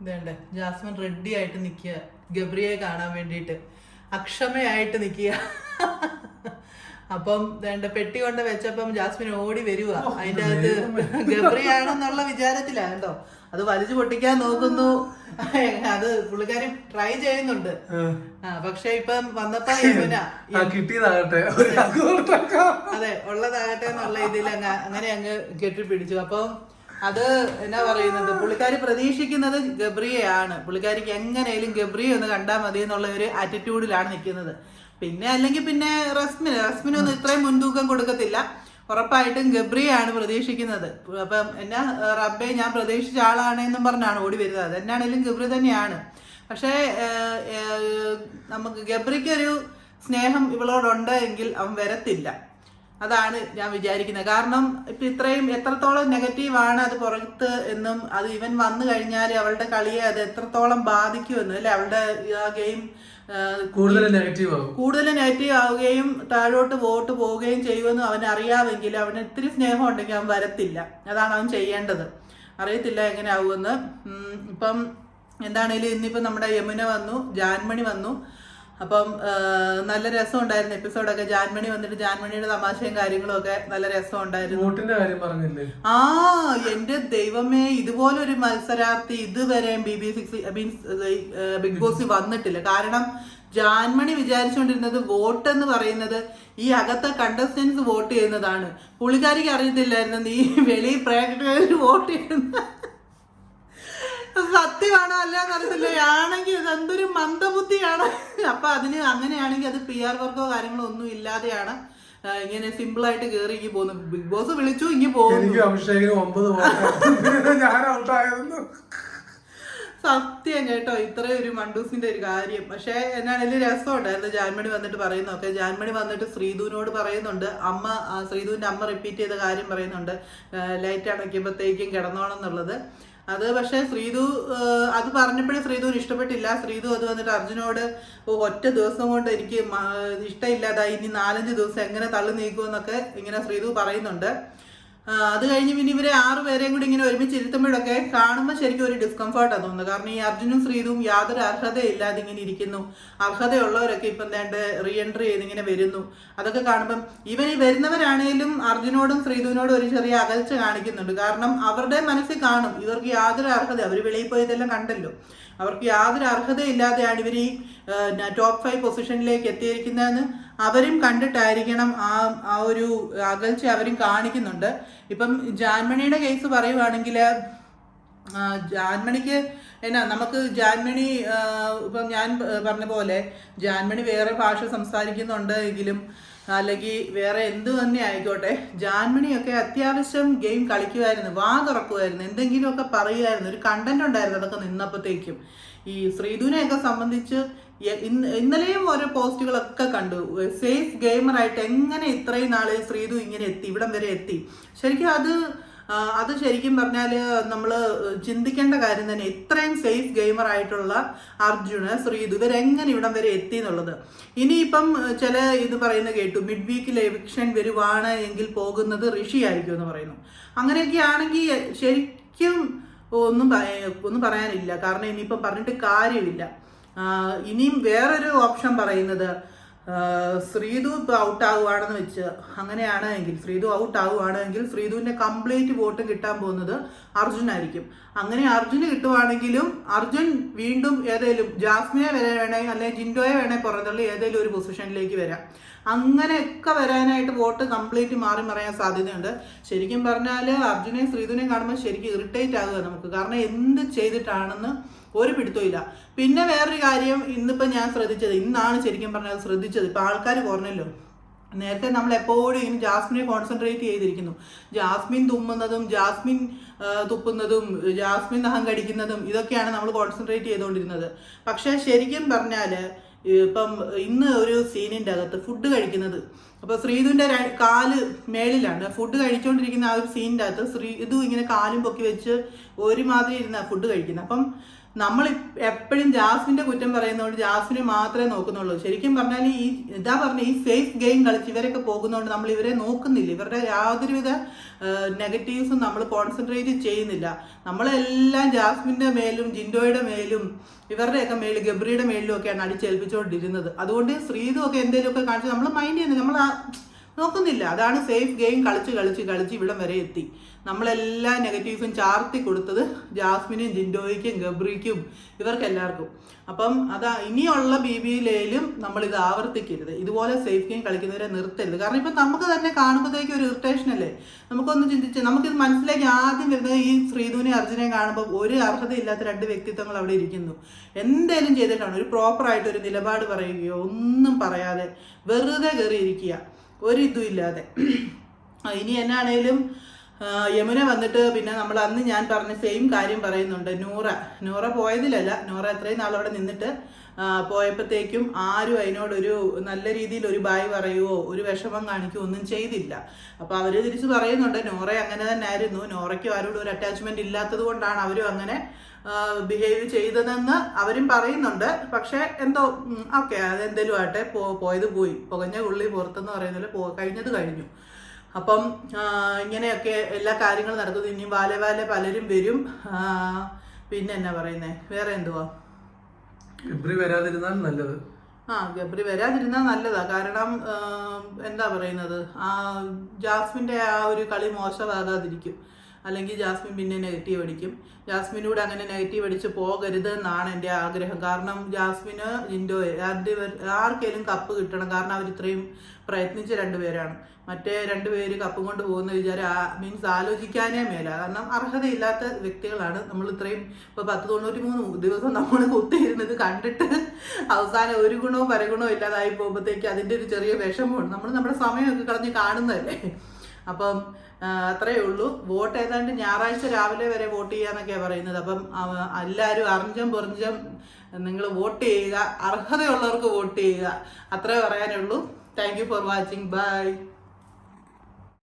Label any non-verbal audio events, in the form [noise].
ഇതേണ്ട. Jasmine ready ആയിട്ട് നിൽക്കുക ഗബ്രിയെ കാണാൻ വേണ്ടിയിട്ട്. അക്ഷമയായിട്ട് നിൽക്കുക അപ്പം വേണ്ട പെട്ടി കൊണ്ട് വെച്ചപ്പം ജാസ്മിൻ ഓടി വരുക അതിന്റെ അകത്ത് ഗബ്രിയാണെന്നുള്ള വിചാരത്തിലാ കേട്ടോ. അത് വലിച്ചു പൊട്ടിക്കാൻ നോക്കുന്നു. അത് പുള്ളിക്കാരി ട്രൈ ചെയ്യുന്നുണ്ട്. ആ. പക്ഷെ ഇപ്പം വന്നപ്പോ യമുന കിട്ടിയതാകട്ടെ. അതെ ഉള്ളതാകട്ടെ എന്നുള്ള ഇതിൽ അങ്ങ് അങ്ങനെ അങ്ങ് കെട്ടിപ്പിടിച്ചു. അപ്പം അത് എന്നാ പറയുന്നത്? പുള്ളിക്കാരി പ്രതീക്ഷിക്കുന്നത് ഗബ്രിയെയാണ്. പുള്ളിക്കാരിക്ക് എങ്ങനെയും ഗബ്രിയെ ഒന്ന് കണ്ടാൽ മതി എന്നുള്ള ഒരു ആറ്റിറ്റ്യൂഡിലാണ് നിൽക്കുന്നത്. പിന്നെ അല്ലെങ്കിൽ പിന്നെ റസ്മിന്. റസ്മിനൊന്നും ഇത്രയും മുൻതൂക്കം കൊടുക്കത്തില്ല. ഉറപ്പായിട്ടും ഗബ്രിയാണ് പ്രതീക്ഷിക്കുന്നത്. അപ്പം എന്നാ റബ്ബെ ഞാൻ പ്രതീക്ഷിച്ച ആളാണ് എന്നും പറഞ്ഞാണ് ഓടി വരുന്നത്. എന്നാണേലും ഗബ്രി തന്നെയാണ്. പക്ഷേ നമുക്ക് ഗബ്രിക്കൊരു സ്നേഹം ഇവളോടുണ്ട് എങ്കിൽ അവൻ വരത്തില്ല. അതാണ് ഞാൻ വിചാരിക്കുന്നത്. കാരണം ഇപ്പൊ ഇത്രയും എത്രത്തോളം നെഗറ്റീവാണ് അത് പുറത്ത് എന്നും അത് ഇവൻ വന്നു കഴിഞ്ഞാൽ അവളുടെ കളിയെ അത് എത്രത്തോളം ബാധിക്കുമെന്ന് അല്ലെ? അവളുടെ ആ ഗെയിം കൂടുതൽ നെഗറ്റീവ് ആകും കൂടുതൽ നെഗറ്റീവ് ആവുകയും താഴോട്ട് വോട്ട് പോവുകയും ചെയ്യുമെന്ന് അവൻ അറിയാമെങ്കിൽ അവന് ഇത്തിരി സ്നേഹം ഉണ്ടെങ്കിൽ അവൻ വരത്തില്ല. അതാണ് അവൻ ചെയ്യേണ്ടത്. അറിയത്തില്ല എങ്ങനെ ആവുമെന്ന് ഇപ്പം എന്താണേലും ഇന്നിപ്പം നമ്മുടെ യമുന വന്നു ജാൻമണി വന്നു. അപ്പം നല്ല രസം ഉണ്ടായിരുന്നു എപ്പിസോഡൊക്കെ ജാൻമണി വന്നിട്ട് ജാൻമണിയുടെ തമാശയും കാര്യങ്ങളും ഒക്കെ നല്ല രസം ഉണ്ടായിരുന്നു ആ എന്റെ ദൈവമേ ഇതുപോലെ ഒരു മത്സരാർത്ഥി ഇതുവരെ B B six means Bigg Boss വന്നിട്ടില്ല. കാരണം ജാൻമണി വിചാരിച്ചുകൊണ്ടിരുന്നത് വോട്ട് എന്ന് പറയുന്നത് ഈ അകത്തെ കണ്ടസ്റ്റൻസ് വോട്ട് ചെയ്യുന്നതാണ്. പുള്ളിക്കാരിക്ക് അറിയത്തില്ലായിരുന്നു നീ വെളി പ്രേക്ഷകർ വോട്ട് ചെയ്യുന്ന. സത്യമാണോ അല്ലാന്ന് അറിയത്തില്ല ആണെങ്കിൽ ഇതെന്തൊരു മന്ദബുദ്ധിയാണ്. [laughs] അപ്പൊ അതിന് അങ്ങനെയാണെങ്കിൽ അത് പി ആർ വർക്കോ കാര്യങ്ങളോ ഒന്നും ഇല്ലാതെയാണ് ഇങ്ങനെ സിമ്പിൾ ആയിട്ട് കേറി ഇങ്ങനെ പോകുന്നു ബിഗ് ബോസ് വിളിച്ചു ഇങ്ങനെ പോകുന്നു. അഭിഷേകിന് ഒമ്പത് [laughs] ഞാൻ ഔട്ടായിരുന്നു സത്യം കേട്ടോ ഇത്രയും ഒരു മണ്ടൂസിന്റെ ഒരു കാര്യം. പക്ഷെ എന്നാണെങ്കിലും രസമുണ്ടായിരുന്നു ജാൻമണി വന്നിട്ട് പറയുന്നൊക്കെ ജാൻമണി വന്നിട്ട് ശ്രീധുവിനോട് പറയുന്നുണ്ട്. അമ്മ ശ്രീധുവിന്റെ അമ്മ റിപ്പീറ്റ് ചെയ്ത കാര്യം പറയുന്നുണ്ട്. ലൈറ്റ് അടയ്ക്കുമ്പോഴത്തേക്കും കിടന്നോണം എന്നുള്ളത് അത് പക്ഷേ ശ്രീധു അത് പറഞ്ഞപ്പോഴേ ശ്രീധുവിന് ഇഷ്ടപ്പെട്ടില്ല. ശ്രീധു അത് വന്നിട്ട് അർജുനോട് ഒറ്റ ദിവസം കൊണ്ട് എനിക്ക് ഇഷ്ടമില്ലാതായി. ഇനി നാലഞ്ച് ദിവസം എങ്ങനെ തള്ളി നീക്കുമെന്നൊക്കെ ഇങ്ങനെ ശ്രീധു പറയുന്നുണ്ട്. അത് കഴിഞ്ഞ് പിന്നെ ഇവരെ ആറു പേരെയും കൂടി ഇങ്ങനെ ഒരുമിച്ച് ഇരുത്തുമ്പോഴൊക്കെ കാണുമ്പോൾ ശരിക്കും ഒരു ഡിസ്കംഫർട്ടാണ് തോന്നുന്നത് കാരണം ഈ അർജുനും ശ്രീതും യാതൊരു അർഹതയില്ലാതെ ഇങ്ങനെ ഇരിക്കുന്നു. അർഹതയുള്ളവരൊക്കെ ഇപ്പം എന്താണ്ട് റീ എൻട്രി ചെയ്ത് ഇങ്ങനെ വരുന്നു. അതൊക്കെ കാണുമ്പം ഇവൻ ഈ വരുന്നവരാണേലും അർജുനോടും ശ്രീതുവിനോടും ഒരു ചെറിയ അകൽച്ച കാണിക്കുന്നുണ്ട്. കാരണം അവരുടെ മനസ്സിൽ കാണും ഇവർക്ക് യാതൊരു അർഹത അവർ വെളിയിൽ പോയതെല്ലാം കണ്ടല്ലോ. അവർക്ക് യാതൊരു അർഹതയില്ലാതെയാണ് ഇവർ ഈ ടോപ്പ് ഫൈവ് പൊസിഷനിലേക്ക് എത്തിയിരിക്കുന്നതെന്ന് അവരും കണ്ടിട്ടായിരിക്കണം ആ ആ ഒരു അകൽച്ച അവരും കാണിക്കുന്നുണ്ട്. ഇപ്പം ജാൻമണിയുടെ കേസ് പറയുവാണെങ്കിൽ ജാൻമണിക്ക് എന്നാ നമുക്ക് ജാൻമണി ഇപ്പം ഞാൻ പറഞ്ഞ പോലെ ജാൻമണി വേറെ ഭാഷ സംസാരിക്കുന്നുണ്ട് എങ്കിലും അല്ലെങ്കിൽ വേറെ എന്ത് തന്നെ ആയിക്കോട്ടെ ജാൻമണിയൊക്കെ അത്യാവശ്യം ഗെയിം കളിക്കുമായിരുന്നു വാ തുറക്കുമായിരുന്നു എന്തെങ്കിലുമൊക്കെ പറയുമായിരുന്നു ഒരു കണ്ടന്റ് ഉണ്ടായിരുന്നു അതൊക്കെ നിന്നപ്പോഴത്തേക്കും ഈ ശ്രീധുവിനെയൊക്കെ സംബന്ധിച്ച് ഇന്നലെയും ഓരോ പോസ്റ്റുകളൊക്കെ കണ്ടു. സേഫ് ഗെയിമറായിട്ട് എങ്ങനെ ഇത്രയും നാൾ ശ്രീധു ഇങ്ങനെ എത്തി ഇവിടം വരെ എത്തി. ശരിക്കും അത് അത് ശരിക്കും പറഞ്ഞാൽ നമ്മൾ ചിന്തിക്കേണ്ട കാര്യം തന്നെ ഇത്രയും സേഫ് ഗെയിമർ ആയിട്ടുള്ള അർജുന് ശ്രീധു ഇവരെങ്ങനെ ഇവിടം വരെ എത്തി എന്നുള്ളത്. ഇനിയിപ്പം ചില ഇത് പറയുന്ന കേട്ടു മിഡ് വീക്കിൽ എവിക്ഷൻ വരുവാണ് എങ്കിൽ പോകുന്നത് ഋഷി ആയിരിക്കും എന്ന് പറയുന്നു. അങ്ങനെയൊക്കെ ആണെങ്കിൽ ശരിക്കും ഒന്നും ഒന്നും പറയാനില്ല. കാരണം ഇനിയിപ്പം പറഞ്ഞിട്ട് കാര്യമില്ല. ഇനിയും വേറൊരു ഓപ്ഷൻ പറയുന്നത് ശ്രീതു ഇപ്പൊ ഔട്ട് ആവുകയാണെന്ന് വെച്ച് അങ്ങനെയാണ് എങ്കിൽ ശ്രീതു ഔട്ട് ആവുകയാണെങ്കിൽ ശ്രീതുവിന്റെ കംപ്ലീറ്റ് വോട്ട് കിട്ടാൻ പോകുന്നത് അർജുനായിരിക്കും അങ്ങനെ അർജുന് കിട്ടുവാണെങ്കിലും അർജുൻ വീണ്ടും ഏതെങ്കിലും ജാസ്മിനെ വരെ വേണേ അല്ലെങ്കിൽ ജിൻഡോയെ വേണേ പുറത്തുള്ള ഏതെങ്കിലും ഒരു പൊസിഷനിലേക്ക് വരാം. അങ്ങനെയൊക്കെ വരാനായിട്ട് വോട്ട് കംപ്ലീറ്റ് മാറി മറിയാൻ സാധ്യതയുണ്ട്. ശരിക്കും പറഞ്ഞാൽ അർജുനെ ശ്രീധുനെയും കാണുമ്പോൾ ശരിക്കും ഇറിറ്റേറ്റ് ആകുക നമുക്ക്. കാരണം എന്ത് ചെയ്തിട്ടാണെന്ന് ഒരു പിടുത്തവും ഇല്ല. പിന്നെ വേറൊരു കാര്യം ഇന്നിപ്പോൾ ഞാൻ ശ്രദ്ധിച്ചത് ഇന്നാണ് ശരിക്കും പറഞ്ഞാൽ ശ്രദ്ധിച്ചത്. ഇപ്പം ആൾക്കാർ കുറഞ്ഞല്ലോ നേരത്തെ നമ്മൾ എപ്പോഴും ഇങ്ങനെ ജാസ്മിനെ കോൺസെൻട്രേറ്റ് ചെയ്തിരിക്കുന്നു. ജാസ്മിൻ തുമ്മുന്നതും ജാസ്മിൻ തുപ്പുന്നതും ജാസ്മിൻ നഹം കടിക്കുന്നതും ഇതൊക്കെയാണ് നമ്മൾ കോൺസെൻട്രേറ്റ് ചെയ്തുകൊണ്ടിരുന്നത്. പക്ഷേ ശരിക്കും പറഞ്ഞാൽ ഇപ്പം ഇന്ന് ഒരു സീനിന്റെ അകത്ത് ഫുഡ് കഴിക്കുന്നത്. അപ്പൊ ശ്രീതുവിന്റെ കാൽ മേളിലാണ്. ഫുഡ് കഴിച്ചുകൊണ്ടിരിക്കുന്ന ആ ഒരു സീനിന്റെ അകത്ത് ശ്രീധു ഇങ്ങനെ കാലും പൊക്കി വെച്ച് ഒരുമാതിരി ഇരുന്ന ഫുഡ് കഴിക്കുന്നത് അപ്പം നമ്മൾ എപ്പോഴും ജാസ്മിന്റെ കുറ്റം പറയുന്നതുകൊണ്ട് ജാസ്മിനെ മാത്രമേ നോക്കുന്നുള്ളൂ. ശരിക്കും പറഞ്ഞാൽ ഈ ഇതാ പറഞ്ഞ ഈ സേഫ് ഗെയിം കളിച്ച് ഇവരൊക്കെ പോകുന്നതുകൊണ്ട് നമ്മൾ ഇവരെ നോക്കുന്നില്ല. ഇവരുടെ യാതൊരുവിധ നെഗറ്റീവ്സും നമ്മൾ കോൺസെൻട്രേറ്റ് ചെയ്യുന്നില്ല. നമ്മളെല്ലാം ജാസ്മിന്റെ മേലും ജിൻഡോയുടെ മേലും ഇവരുടെയൊക്കെ മേലും ഗബ്രിയുടെ മേലിലും ഒക്കെയാണ് അടിച്ചേൽപ്പിച്ചുകൊണ്ടിരുന്നത്. അതുകൊണ്ട് ശ്രീതും ഒക്കെ എന്തെങ്കിലുമൊക്കെ കാണിച്ച് നമ്മൾ മൈൻഡ് ചെയ്യുന്നത് നമ്മൾ നോക്കുന്നില്ല. അതാണ് സേഫ് ഗെയിം കളിച്ച് കളിച്ച് കളിച്ച് ഇവിടം വരെ എത്തി. നമ്മളെല്ലാ നെഗറ്റീവ്സും ചാർത്തി കൊടുത്തത് ജാസ്മിനും ജിൻഡോയ്ക്കും ഗബ്രിക്കും ഇവർക്കെല്ലാവർക്കും. അപ്പം അതാ ഇനിയുള്ള ബി ബിയിലേലും നമ്മൾ ഇത് ആവർത്തിക്കരുത്. ഇതുപോലെ സേഫ് ഗെയിം കളിക്കുന്നവരെ നിർത്തരുത്. കാരണം ഇപ്പം നമുക്ക് തന്നെ കാണുമ്പോഴത്തേക്ക് ഒരു ഇറിറ്റേഷൻ അല്ലേ? നമുക്കൊന്ന് ചിന്തിച്ച് നമുക്കിത് മനസ്സിലേക്ക് ആദ്യം വരുന്നത് ഈ ശ്രീധുവിനെ അർജുനെ കാണുമ്പോൾ ഒരു അർഹതയില്ലാത്ത രണ്ട് വ്യക്തിത്വങ്ങൾ അവിടെ ഇരിക്കുന്നു. എന്തേലും ചെയ്തിട്ടാണ് ഒരു പ്രോപ്പറായിട്ട് ഒരു നിലപാട് പറയുകയോ ഒന്നും പറയാതെ വെറുതെ കയറിയിരിക്കുക ഒരിതും ഇല്ലാതെ ഇനി എന്നാണേലും യമുന വന്നിട്ട് പിന്നെ നമ്മൾ അന്ന് ഞാൻ പറഞ്ഞ സെയിം കാര്യം പറയുന്നുണ്ട്. നൂറ. നൂറ പോയതിലല്ല. നൂറ എത്രയും നാളവിടെ നിന്നിട്ട് പോയപ്പോഴത്തേക്കും ആരും അതിനോടൊരു നല്ല രീതിയിൽ ഒരു ബായ് പറയുവോ ഒരു വിഷമം കാണിക്കുകയോ ഒന്നും ചെയ്തില്ല. അപ്പൊ അവർ തിരിച്ച് പറയുന്നുണ്ട് നോറ അങ്ങനെ തന്നെ ആയിരുന്നു നോറയ്ക്കും ആരോടും ഒരു അറ്റാച്ച്മെന്റ് ഇല്ലാത്തത് കൊണ്ടാണ് അവരും അങ്ങനെ ബിഹേവ് ചെയ്തതെന്ന് അവരും പറയുന്നുണ്ട്. പക്ഷെ എന്തോ ഓക്കെ അതെന്തേലും ആട്ടെ പോ പോയത് പോയി. പുകഞ്ഞ ഉള്ളി പുറത്തെന്ന് പറയുന്നത് പോ കഴിഞ്ഞത് കഴിഞ്ഞു. അപ്പം ഇങ്ങനെയൊക്കെ എല്ലാ കാര്യങ്ങളും നടക്കുന്നു. ഇനിയും വാലെ വാലെ പലരും വരും. പിന്നെ എന്നാ പറയുന്നേ? വേറെ എന്തുവാ? ഗബ്രി വരാതിരുന്നാൽ നല്ലത്. ആ ഗബ്രി വരാതിരുന്നാൽ നല്ലതാ. കാരണം എന്താ പറയുന്നത്? ആ ജാസ്മിന്റെ ആ ഒരു കളി മോശമാകാതിരിക്കും. അല്ലെങ്കിൽ ജാസ്മിൻ പിന്നെ നെഗറ്റീവ് അടിക്കും. ജാസ്മിനൂടെ അങ്ങനെ നെഗറ്റീവ് അടിച്ച് പോകരുത് എന്നാണ് എന്റെ ആഗ്രഹം. കാരണം ജാസ്മിന് ജിൻഡോ ആർക്കെങ്കിലും കപ്പ് കിട്ടണം. കാരണം അവർ ഇത്രയും പ്രയത്നിച്ച രണ്ടുപേരാണ് മറ്റേ രണ്ടുപേര് കപ്പും കൊണ്ട് പോകുന്ന വിചാരം മീൻസ് ആലോചിക്കാനേ മേല. കാരണം അർഹതയില്ലാത്ത വ്യക്തികളാണ്. നമ്മൾ ഇത്രയും ഇപ്പൊ പത്ത് തൊണ്ണൂറ്റി മൂന്ന് ദിവസം നമ്മൾ കുത്തിയിരുന്നത് കണ്ടിട്ട് അവസാനം ഒരു ഗുണവും പരഗുണവും ഇല്ലാതായി പോകുമ്പോഴത്തേക്ക് അതിന്റെ ഒരു ചെറിയ വിഷമമുണ്ട് നമ്മൾ നമ്മുടെ സമയമൊക്കെ കളഞ്ഞ് കാണുന്നതല്ലേ? അപ്പം അത്രയേ ഉള്ളൂ. വോട്ട് ഏതാണ്ട് ഞായറാഴ്ച രാവിലെ വരെ വോട്ട് ചെയ്യാന്നൊക്കെയാണ് പറയുന്നത്. അപ്പം എല്ലാവരും അറിഞ്ഞും പൊറിഞ്ചും നിങ്ങൾ വോട്ട് ചെയ്യുക. അർഹതയുള്ളവർക്ക് വോട്ട് ചെയ്യുക. അത്രേ പറയാനുള്ളൂ. Thank for watching bye